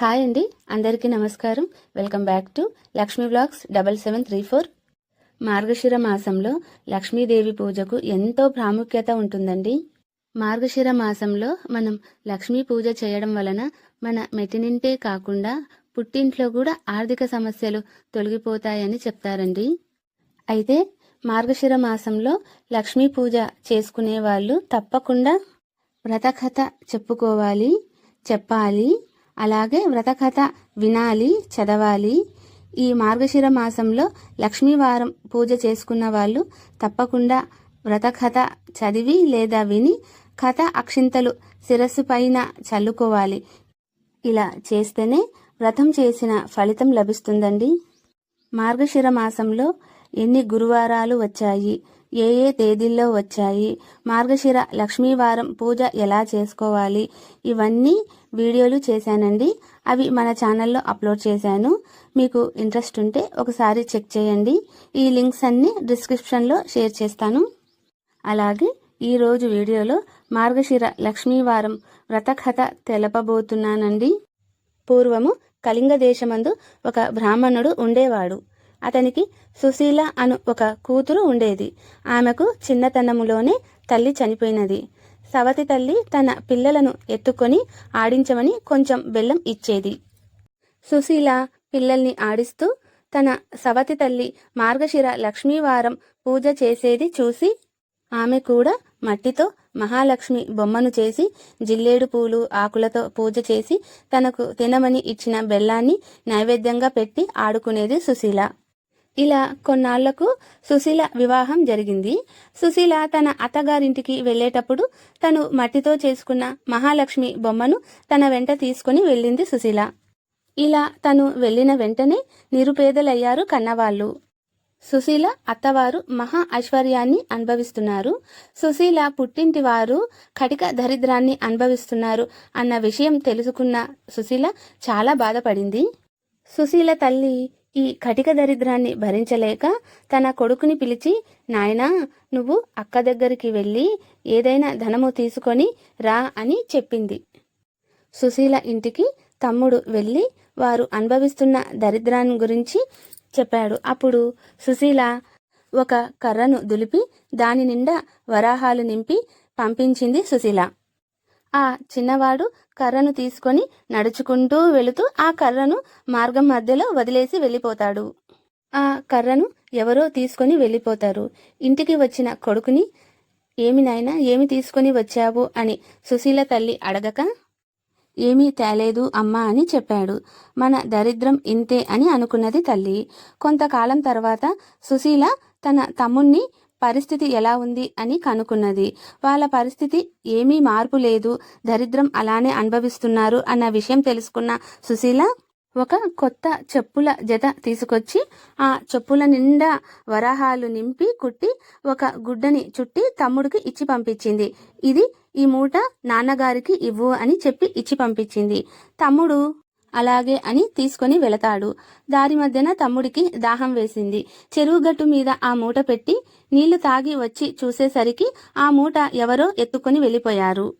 Hi అండి అందరికీ నమస్కారం. Welcome back to Lakshmi blogs double seven three four. Margashira మాసంలో లక్ష్మీదేవి పూజకు ఎంతో ప్రాముఖ్యత ఉంటుందండి. మార్గశిర మాసంలో మనం లక్ష్మీ పూజ చేయడం వలన మన మెటినింటే కాకుండా పుట్టింట్లో కూడా ఆర్థిక సమస్యలు తొలగిపోతాయని చెప్తారండి. అయితే మార్గశిర మాసంలో లక్ష్మీ పూజ చేసుకునే వాళ్ళు తప్పకుండా వ్రతకథ చెప్పుకోవాలి చెప్పాలి అలాగే వ్రతకథ వినాలి చదవాలి. ఈ మార్గశిర మాసంలో లక్ష్మీవారం పూజ చేసుకున్న వాళ్ళు తప్పకుండా వ్రతకథ చదివి లేదా విని కథ అక్షింతలు శిరస్సు పైన చల్లుకోవాలి. ఇలా చేస్తేనే వ్రతం చేసిన ఫలితం లభిస్తుందండి. మార్గశిర మాసంలో ఎన్ని గురువారాలు వచ్చాయి? ఏ ఏ తేదీల్లో వచ్చాయి మార్గశిర లక్ష్మీవారం పూజ ఎలా చేసుకోవాలి ఇవన్నీ వీడియోలు చేశానండి. అవి మన ఛానల్లో అప్లోడ్ చేశాను. మీకు ఇంట్రెస్ట్ ఉంటే ఒకసారి చెక్ చేయండి. ఈ లింక్స్ అన్ని డిస్క్రిప్షన్లో షేర్ చేస్తాను. అలాగే ఈరోజు వీడియోలో మార్గశిర లక్ష్మీవారం వ్రతకథ తెలపబోతున్నానండి. పూర్వము కళింగ దేశమందు ఒక బ్రాహ్మణుడు ఉండేవాడు. అతనికి సుశీల అను ఒక కూతురు ఉండేది. ఆమెకు చిన్నతనములోనే తల్లి చనిపోయినది. సవతి తల్లి తన పిల్లలను ఎత్తుకొని ఆడించమని కొంచెం బెల్లం ఇచ్చేది. సుశీల పిల్లల్ని ఆడిస్తూ తన సవతి తల్లి మార్గశిర లక్ష్మీవారం పూజ చేసేది చూసి ఆమె కూడా మట్టితో మహాలక్ష్మి బొమ్మను చేసి జిల్లేడు పూలు ఆకులతో పూజ చేసి తనకు తినమని ఇచ్చిన బెల్లాన్ని నైవేద్యంగా పెట్టి ఆడుకునేది సుశీల. ఇలా కొన్నాళ్ళకు సుశీల వివాహం జరిగింది. సుశీల తన అత్తగారింటికి వెళ్ళేటప్పుడు తను మట్టితో చేసుకున్న మహాలక్ష్మి బొమ్మను తన వెంట తీసుకుని వెళ్ళింది సుశీల. ఇలా తను వెళ్ళిన వెంటనే నిరుపేదలయ్యారు కన్నవాళ్ళు. సుశీల అత్తవారు మహా ఐశ్వర్యాన్ని అనుభవిస్తున్నారు. సుశీల పుట్టింటి వారు కటిక దరిద్రాన్ని అనుభవిస్తున్నారు అన్న విషయం తెలుసుకున్న సుశీల చాలా బాధపడింది. సుశీల తల్లి ఈ కటిక దరిద్రాన్ని భరించలేక తన కొడుకుని పిలిచి నాయనా నువ్వు అక్క దగ్గరికి వెళ్ళి ఏదైనా ధనము తీసుకొని రా అని చెప్పింది. సుశీల ఇంటికి తమ్ముడు వెళ్ళి వారు అనుభవిస్తున్న దరిద్రాన్ని గురించి చెప్పాడు. అప్పుడు సుశీల ఒక కర్రను దులిపి దాని నిండా వరాహాలు నింపి పంపించింది సుశీల. ఆ చిన్నవాడు కర్రను తీసుకొని నడుచుకుంటూ వెళుతూ ఆ కర్రను మార్గం మధ్యలో వదిలేసి వెళ్ళిపోతాడు. ఆ కర్రను ఎవరో తీసుకొని వెళ్ళిపోతారు. ఇంటికి వచ్చిన కొడుకుని ఏమి నాయనా ఏమి తీసుకొని వచ్చావు? అని సుశీల తల్లి అడగక ఏమీ తేలేదు అమ్మా అని చెప్పాడు. మన దరిద్రం ఇంతే అని అనుకున్నది తల్లి. కొంతకాలం తర్వాత సుశీల తన తమ్ముణ్ణి పరిస్థితి ఎలా ఉంది అని కనుక్కున్నది. వాళ్ళ పరిస్థితి ఏమీ మార్పు లేదు. దరిద్రం అలానే అనుభవిస్తున్నారు అన్న విషయం తెలుసుకున్న సుశీల ఒక కొత్త చెప్పుల జత తీసుకొచ్చి ఆ చెప్పుల నిండా వరాహాలు నింపి కుట్టి ఒక గుడ్డని చుట్టి తమ్ముడికి ఇచ్చి పంపించింది. ఇది ఈ మూట నాన్నగారికి ఇవ్వు అని చెప్పి ఇచ్చి పంపించింది. తమ్ముడు అలాగే అని తీసుకొని వెళతాడు. దారి మధ్యన తమ్ముడికి దాహం వేసింది. చెరువు గట్టు మీద ఆ మూట పెట్టి నీళ్ళు తాగి వచ్చి చూసేసరికి ఆ మూట ఎవరో ఎత్తుకొని వెళ్ళిపోయారు.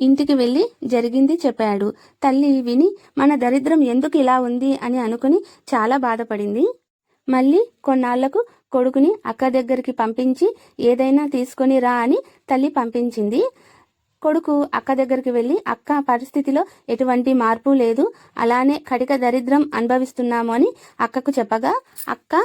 ఇంటికి వెళ్ళి జరిగింది చెప్పాడు. తల్లి విని మన దరిద్రం ఎందుకు ఇలా ఉంది అని అనుకుని చాలా బాధపడింది. మళ్ళీ కొన్నాళ్ళకు కొడుకుని అక్క దగ్గరికి పంపించి ఏదైనా తీసుకొని రా అని తల్లి పంపించింది. కొడుకు అక్క దగ్గరికి వెళ్ళి అక్క పరిస్థితిలో ఎటువంటి మార్పు లేదు. అలానే కటిక దరిద్రం అనుభవిస్తున్నాము అని అక్కకు చెప్పగా అక్క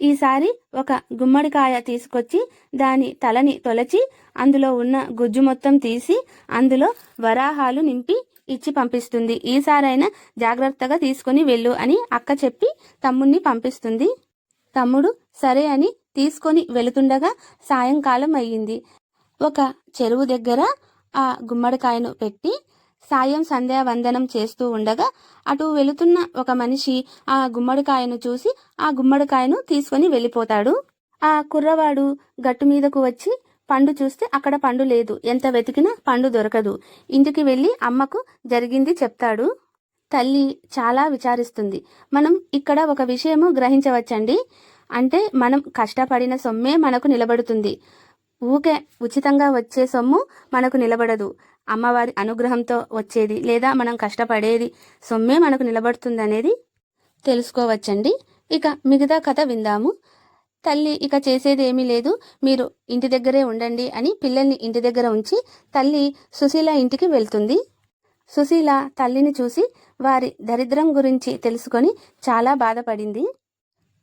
ఈసారి ఒక గుమ్మడికాయ తీసుకొచ్చి దాని తలని తొలచి అందులో ఉన్న గుజ్జు మొత్తం తీసి అందులో వరాహాలు నింపి ఇచ్చి పంపిస్తుంది. ఈసారైనా జాగ్రత్తగా తీసుకుని వెళ్ళు అని అక్క చెప్పి తమ్ముణ్ణి పంపిస్తుంది. తమ్ముడు సరే అని తీసుకొని వెళుతుండగా సాయంకాలం అయ్యింది. ఒక చెరువు దగ్గర ఆ గుమ్మడికాయను పెట్టి సాయం సంధ్యావందనం చేస్తూ ఉండగా అటు వెళుతున్న ఒక మనిషి ఆ గుమ్మడికాయను చూసి ఆ గుమ్మడికాయను తీసుకొని వెళ్ళిపోతాడు. ఆ కుర్రవాడు గట్టు మీదకు వచ్చి పండు చూస్తే అక్కడ పండు లేదు. ఎంత వెతికినా పండు దొరకదు. ఇంటికి వెళ్ళి అమ్మకు జరిగింది చెప్తాడు. తల్లి చాలా విచారిస్తుంది. మనం ఇక్కడ ఒక విషయము గ్రహించవచ్చండి. అంటే మనం కష్టపడిన సొమ్మే మనకు నిలబడుతుంది. ఊకే ఉచితంగా వచ్చే సొమ్ము మనకు నిలబడదు. అమ్మవారి అనుగ్రహంతో వచ్చేది లేదా మనం కష్టపడేది సొమ్మే మనకు నిలబడుతుందనేది తెలుసుకోవచ్చండి. ఇక మిగతా కథ విందాము. తల్లి ఇక చేసేది ఏమీ లేదు. మీరు ఇంటి దగ్గరే ఉండండి అని పిల్లల్ని ఇంటి దగ్గర ఉంచి తల్లి సుశీల ఇంటికి వెళ్తుంది. సుశీల తల్లిని చూసి వారి దరిద్రం గురించి తెలుసుకొని చాలా బాధపడింది.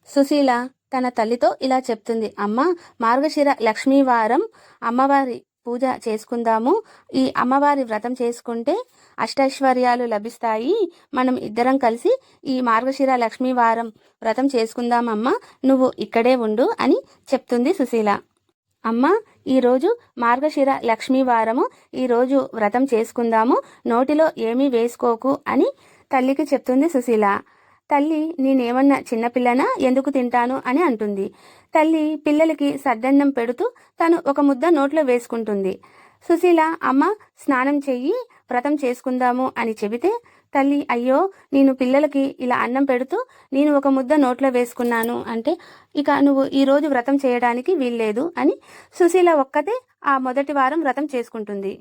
సుశీల తన తల్లితో ఇలా చెప్తుంది. అమ్మ మార్గశిర లక్ష్మీవారం అమ్మవారి పూజ చేసుకుందాము. ఈ అమ్మవారి వ్రతం చేసుకుంటే అష్టైశ్వర్యాలు లభిస్తాయి. మనం ఇద్దరం కలిసి ఈ మార్గశిర లక్ష్మీవారం వ్రతం చేసుకుందామమ్మా. నువ్వు ఇక్కడే ఉండు అని చెప్తుంది సుశీల. అమ్మ ఈరోజు మార్గశిర లక్ష్మీవారము ఈరోజు వ్రతం చేసుకుందాము. నోటిలో ఏమీ వేసుకోకు అని తల్లికి చెప్తుంది సుశీల. తల్లి నేనేమన్నా చిన్నపిల్లనా ఎందుకు తింటాను? అని అంటుంది. తల్లి పిల్లలకి సద్దన్నం పెడుతూ తను ఒక ముద్ద నోట్లో వేసుకుంటుంది. సుశీల అమ్మ స్నానం చెయ్యి వ్రతం చేసుకుందాము అని చెబితే తల్లి అయ్యో నేను పిల్లలకి ఇలా అన్నం పెడుతూ నేను ఒక ముద్ద నోట్లో వేసుకున్నాను అంటే ఇక నువ్వు ఈరోజు వ్రతం చేయడానికి వీల్లేదు అని సుశీల ఒక్కతే ఆ మొదటి వారం వ్రతం చేసుకుంటుంది.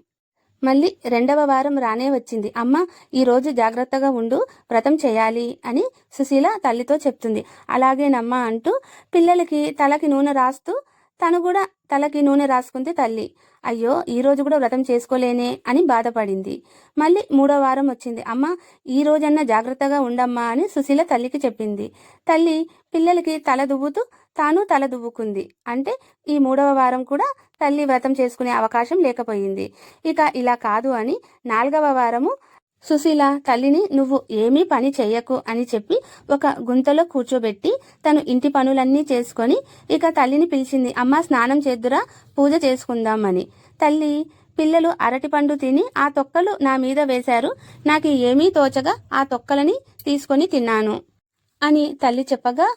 మళ్ళీ రెండవ వారం రానే వచ్చింది. అమ్మ ఈరోజు జాగ్రత్తగా ఉండు వ్రతం చేయాలి అని సుశీల తల్లితో చెప్తుంది. అలాగేనమ్మా అంటూ పిల్లలకి తలకి నూనె రాస్తూ తను కూడా తలకి నూనె రాసుకుంది తల్లి. అయ్యో ఈ రోజు కూడా వ్రతం చేసుకోలేనే అని బాధపడింది. మళ్ళీ మూడో వారం వచ్చింది. అమ్మ ఈ రోజన్నా జాగ్రత్తగా ఉండమ్మా అని సుశీల తల్లికి చెప్పింది. తల్లి పిల్లలకి తల దువ్వుతూ తాను తల దువ్వుకుంది. అంటే ఈ మూడవ వారం కూడా తల్లి వ్రతం చేసుకునే అవకాశం లేకపోయింది. ఇక ఇలా కాదు అని నాలుగవ వారము సుశీల తల్లిని నువ్వు ఏమీ పని చెయ్యకు అని చెప్పి ఒక గుంతలో కూర్చోబెట్టి తను ఇంటి పనులన్నీ చేసుకొని ఇక తల్లిని పిలిచింది అమ్మ స్నానం చేద్దురా పూజ చేసుకుందామని. తల్లి పిల్లలు అరటిపండు తిని ఆ తొక్కలు నా మీద వేశారు నాకు ఏమీ తోచగా ఆ తొక్కలని తీసుకొని తిన్నాను అని తల్లి చెప్పగా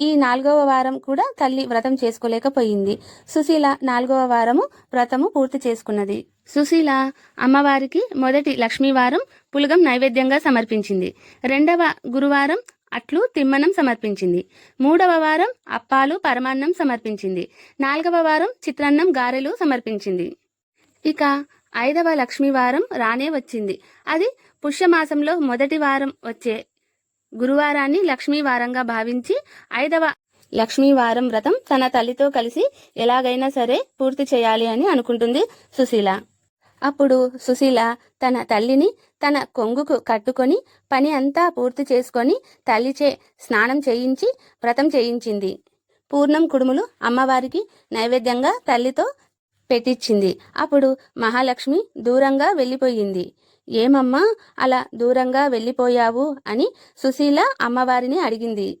ఈ నాలుగవ వారం కూడా తల్లి వ్రతం చేసుకోలేకపోయింది. సుశీల నాలుగవ వారము వ్రతము పూర్తి చేసుకున్నది. సుశీల అమ్మవారికి మొదటి లక్ష్మీవారం పులగం నైవేద్యంగా సమర్పించింది. రెండవ గురువారం అట్లు తిమ్మనం సమర్పించింది. మూడవ వారం అప్పాలు పరమాన్నం సమర్పించింది. నాలుగవ వారం చిత్రాన్నం గారెలు సమర్పించింది. ఇక ఐదవ లక్ష్మీవారం రానే వచ్చింది. అది పుష్యమాసంలో మొదటి వారం వచ్చే గురువారాన్ని లక్ష్మీవారంగా భావించి ఐదవ లక్ష్మీవారం వ్రతం తన తల్లితో కలిసి ఎలాగైనా సరే పూర్తి చేయాలి అని అనుకుంటుంది సుశీల. అప్పుడు సుశీల తన తల్లిని తన కొంగుకు కట్టుకొని పని అంతా పూర్తి చేసుకొని తల్లిచే స్నానం చేయించి వ్రతం చేయించింది. పూర్ణం కుడుములు అమ్మవారికి నైవేద్యంగా తల్లితో పెట్టించింది అప్పుడు మహాలక్ష్మి దూరంగా వెళ్ళిపోయింది. ఏమమ్మా అలా దూరంగా వెళ్ళిపోయావు అని సుశీల అమ్మవారిని అడిగింది.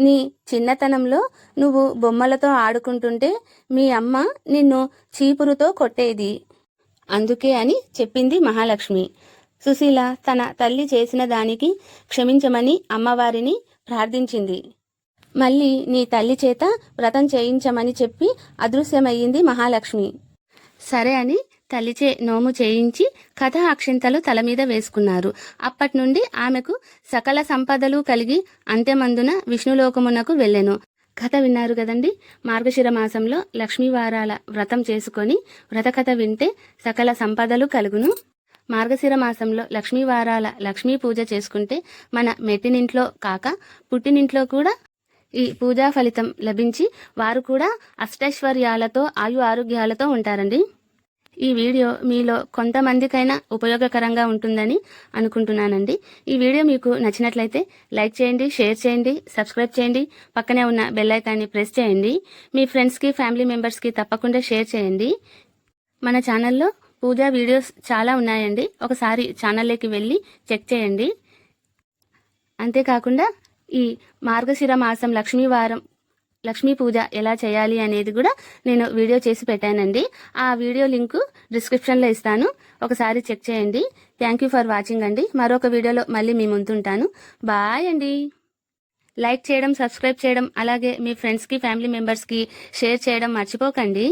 నీ చిన్నతనంలో నువ్వు బొమ్మలతో ఆడుకుంటుంటే మీ అమ్మ నిన్ను చీపురుతో కొట్టేది. అందుకే అని చెప్పింది మహాలక్ష్మి. సుశీల తన తల్లి చేసిన దానికి క్షమించమని అమ్మవారిని ప్రార్థించింది. మళ్ళీ నీ తల్లి చేత వ్రతం చేయించమని చెప్పి అదృశ్యమయ్యింది మహాలక్ష్మి. సరే అని తల్లిచే నోము చేయించి కథ అక్షింతలు తల మీద వేసుకున్నారు. అప్పటి నుండి ఆమెకు సకల సంపదలు కలిగి అంత్యమందున విష్ణులోకమునకు వెళ్ళెను. కథ విన్నారు కదండి? మార్గశిర మాసంలో లక్ష్మీవారాల వ్రతం చేసుకొని వ్రతకథ వింటే సకల సంపదలు కలుగును. మార్గశిర మాసంలో లక్ష్మీవారాల లక్ష్మీ పూజ చేసుకుంటే మన మెట్టినింట్లో కాక పుట్టినింట్లో కూడా ఈ పూజా ఫలితం లభించి వారు కూడా అష్టైశ్వర్యాలతో ఆయు ఆరోగ్యాలతో ఉంటారండి. ఈ వీడియో మీలో కొంతమందికైనా ఉపయోగకరంగా ఉంటుందని అనుకుంటున్నానండి. ఈ వీడియో మీకు నచ్చినట్లయితే లైక్ చేయండి షేర్ చేయండి సబ్స్క్రైబ్ చేయండి పక్కనే ఉన్న బెల్ ఐకాన్ని ప్రెస్ చేయండి మీ ఫ్రెండ్స్కి ఫ్యామిలీ మెంబర్స్కి తప్పకుండా షేర్ చేయండి. మన ఛానల్లో పూజా వీడియోస్ చాలా ఉన్నాయండి. ఒకసారి ఛానల్లోకి వెళ్ళి చెక్ చేయండి. అంతేకాకుండా ఈ మార్గశిర మాసం లక్ష్మీవారం లక్ష్మీ పూజ ఎలా చేయాలి అనేది కూడా నేను వీడియో చేసి పెట్టానండి. ఆ వీడియో లింకు డిస్క్రిప్షన్లో ఇస్తాను. ఒకసారి చెక్ చేయండి. థ్యాంక్ యూ ఫర్ వాచింగ్ అండి. మరొక వీడియోలో మళ్ళీ మీ ముందుంటాను. బాయ్ అండి. లైక్ చేయడం సబ్స్క్రైబ్ చేయడం అలాగే మీ ఫ్రెండ్స్కి ఫ్యామిలీ మెంబర్స్కి షేర్ చేయడం మర్చిపోకండి.